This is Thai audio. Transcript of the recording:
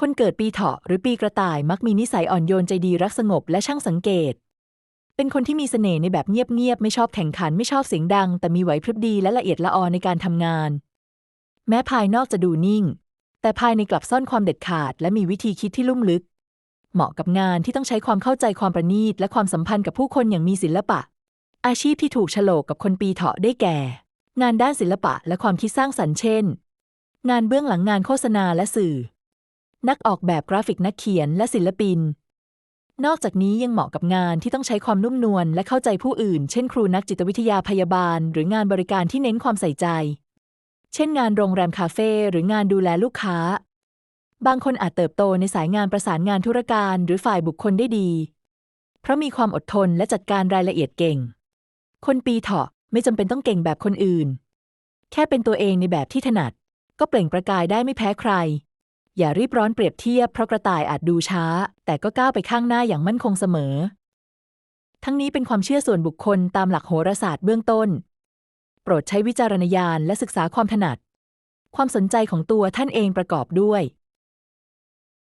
คนเกิดปีเถาะหรือปีกระต่ายมักมีนิสัยอ่อนโยนใจดีรักสงบและช่างสังเกต เป็นคนที่มีเสน่ห์ในแบบเงียบๆไม่ชอบแข่งขันไม่ชอบเสียงดัง แต่มีไหวพริบดีและละเอียดละออในการทำงาน แม้ภายนอกจะดูนิ่ง แต่ภายในกลับซ่อนความเด็ดขาด และมีวิธีคิดที่ลุ่มลึก เหมาะกับงานที่ต้องใช้ความเข้าใจความประณีตและความสัมพันธ์กับผู้คนอย่างมีศิลปะ อาชีพที่ถูกโฉลกกับคนปีเถาะได้แก่ งานด้านศิลปะและความคิดสร้างสรรค์เช่น งานเบื้องหลังงานโฆษณาและสื่อ นักออกแบบกราฟิกนักเขียนและศิลปิน นอกจากนี้ยังเหมาะกับงานที่ต้องใช้ความนุ่มนวลและเข้าใจผู้อื่น เช่นครูนักจิตวิทยาพยาบาล หรืองานบริการที่เน้นความใส่ใจ เช่นงานโรงแรมคาเฟ่หรืองานดูแลลูกค้า บางคนอาจเติบโตในสายงานประสานงานธุรการหรือฝ่ายบุคคลได้ดี เพราะมีความอดทนและจัดการรายละเอียดเก่ง คนปีเถาะไม่จำเป็นต้องเก่งแบบคนอื่น แค่เป็นตัวเองในแบบที่ถนัด ก็เปล่งประกายได้ไม่แพ้ใคร อย่ารีบร้อนเปรียบเทียบเพราะกระต่ายอาจดูช้า แต่ก็ก้าวไปข้างหน้าอย่างมั่นคงเสมอ ทั้งนี้เป็นความเชื่อส่วนบุคคลตามหลักโหราศาสตร์เบื้องต้น โปรดใช้วิจารณญาณและศึกษาความถนัด ความสนใจของตัวท่านเองประกอบด้วย